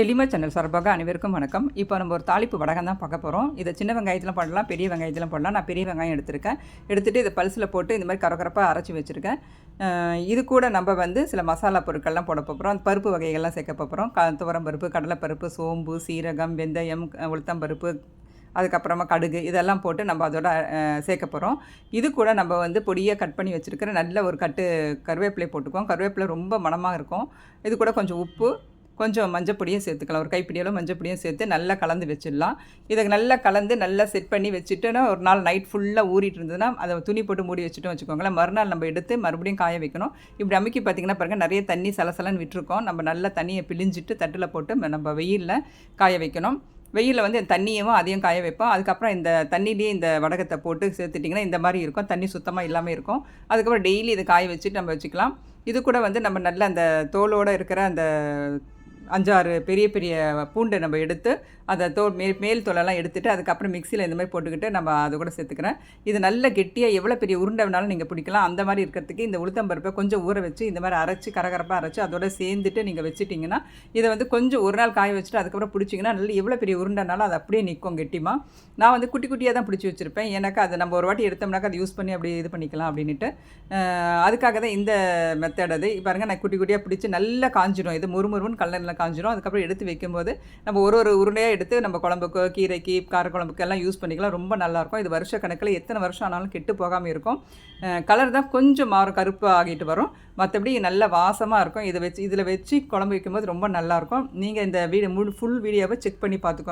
டெலிமா channel சார்பாக அனைவருக்கும் வணக்கம். இப்போ நம்ம ஒரு தாளிப்பு வடகம் தான் பார்க்க போகிறோம் இதை சின்ன வெங்காயத்திலும் பண்ணலாம் பெரிய வெங்காயத்திலும் பண்ணலாம் நான் பெரிய வெங்காயம் எடுத்திருக்கேன். எடுத்துகிட்டு இதை பல்சில் போட்டு இந்த மாதிரி கரகரப்பாக அரைச்சி வச்சுருக்கேன். இது கூட நம்ம வந்து சில மசாலா பொருட்கள்லாம் போட போகிறோம் அந்த பருப்பு வகைகள்லாம் சேர்க்க போகிறோம் க துவரம் பருப்பு கடலைப்பருப்பு சோம்பு சீரகம் வெந்தயம் உளுத்தம் உளுத்தம்பருப்பு அதுக்கப்புறமா கடுகு இதெல்லாம் போட்டு நம்ம அதோட சேர்க்க போகிறோம் இது கூட நம்ம வந்து பொடியாக கட் பண்ணி வச்சுருக்கிற நல்ல ஒரு கட்டு கருவேப்பிலை போட்டுக்குவோம். கருவேப்பிலை ரொம்ப மணமாக இருக்கும். இது கூட கொஞ்சம் உப்பு கொஞ்சம் மஞ்சப்பொடியும் சேர்த்துக்கலாம். ஒரு கைப்பிடியளவு மஞ்சப்பொடியும் சேர்த்து நல்லா கலந்து வச்சிடலாம். இதை நல்லா கலந்து நல்லா செட் பண்ணி வச்சுட்டுன்னா ஒரு நாள் நைட் ஃபுல்லாக ஊறிட்டு இருந்ததுன்னா அதை துணி போட்டு மூடி வச்சுட்டோம் வச்சுக்கோங்களேன். மறுநாள் நம்ம எடுத்து மறுபடியும் காய வைக்கணும். இப்படி அமுக்கி பார்த்தீங்கன்னா பாருங்கள் நிறைய தண்ணி சலசலன்னு விட்டுருக்கோம். நம்ம நல்லா தண்ணியை பிழிஞ்சிட்டு தட்டில் போட்டு நம்ம வெயிலில் காய வைக்கணும். வெயிலில் வந்து தண்ணியும் அதையும் காய வைப்போம். அதுக்கப்புறம் இந்த தண்ணிலேயே இந்த வடகத்தை போட்டு சேர்த்துட்டிங்கன்னா இந்த மாதிரி இருக்கும். தண்ணி சுத்தமாக இல்லாமல் இருக்கும். அதுக்கப்புறம் டெய்லி இதை காய வச்சுட்டு நம்ம வச்சுக்கலாம். இது கூட வந்து நம்ம நல்ல அந்த தோலோடு இருக்கிற அந்த அஞ்சாறு பெரிய பெரிய பூண்டை நம்ம எடுத்து அதை தோல் மேல் மேல் தோலெல்லாம் எடுத்துட்டு அதுக்கப்புறம் மிக்சியில் இந்த மாதிரி போட்டுக்கிட்டு நம்ம அதை கூட சேர்த்துக்கிறேன். இது நல்ல கெட்டியாக எவ்வளோ பெரிய உருண்டை வேணாலும் நீங்கள் பிடிக்கலாம். அந்த மாதிரி இருக்கிறதுக்கு இந்த உளுத்தம்பருப்பை கொஞ்சம் ஊற வச்சு இந்த மாதிரி அரைச்சி கரகரப்பாக அரைச்சி அதோட சேர்ந்துட்டு நீங்கள் வச்சுட்டிங்கன்னா இதை வந்து கொஞ்சம் ஒரு நாள் காய வச்சுட்டு அதுக்கப்புறம் பிடிச்சிங்கன்னா நல்ல எவ்வளோ பெரிய உருண்டைனாலும் அது அப்படியே நிற்கும் கெட்டிமா. நான் வந்து குட்டி குட்டியாக தான் பிடிச்சி வச்சுருப்பேன். ஏன்னாக்கா அதை நம்ம ஒரு வாட்டி எடுத்தோம்னாக்கா அதை யூஸ் பண்ணி அப்படி இது பண்ணிக்கலாம் அப்படின்ட்டு அதுக்காக தான் இந்த மெத்தட் அது. பாருங்க நான் குட்டி குட்டியாக பிடிச்சி நல்லா காஞ்சிடும். இது முறுமுறுன்னு கல்லரில் காஞ்சிரும். அதுக்கப்புறம் எடுத்து வைக்கும்போது நம்ம ஒரு ஒரு உருண்டையாக எடுத்து நம்ம குழம்புக்கு கீரைக்கு காரக்குழம்புக்கு எல்லாம் யூஸ் பண்ணிக்கலாம். ரொம்ப நல்லாயிருக்கும். இது வருஷ கணக்கில் எத்தனை வருஷம் ஆனாலும் கெட்டு போகாமல் இருக்கும். கலர் தான் கொஞ்சம் மாறும். கருப்பு ஆகிட்டு வரும். மற்றபடி நல்ல வாசமாக இருக்கும். இதை வச்சு இதில் வச்சு குழம்பு வைக்கும்போது ரொம்ப நல்லாயிருக்கும். நீங்கள் இந்த வீடியோ முழு ஃபுல் வீடியோவை செக் பண்ணி பார்த்துக்கோங்க.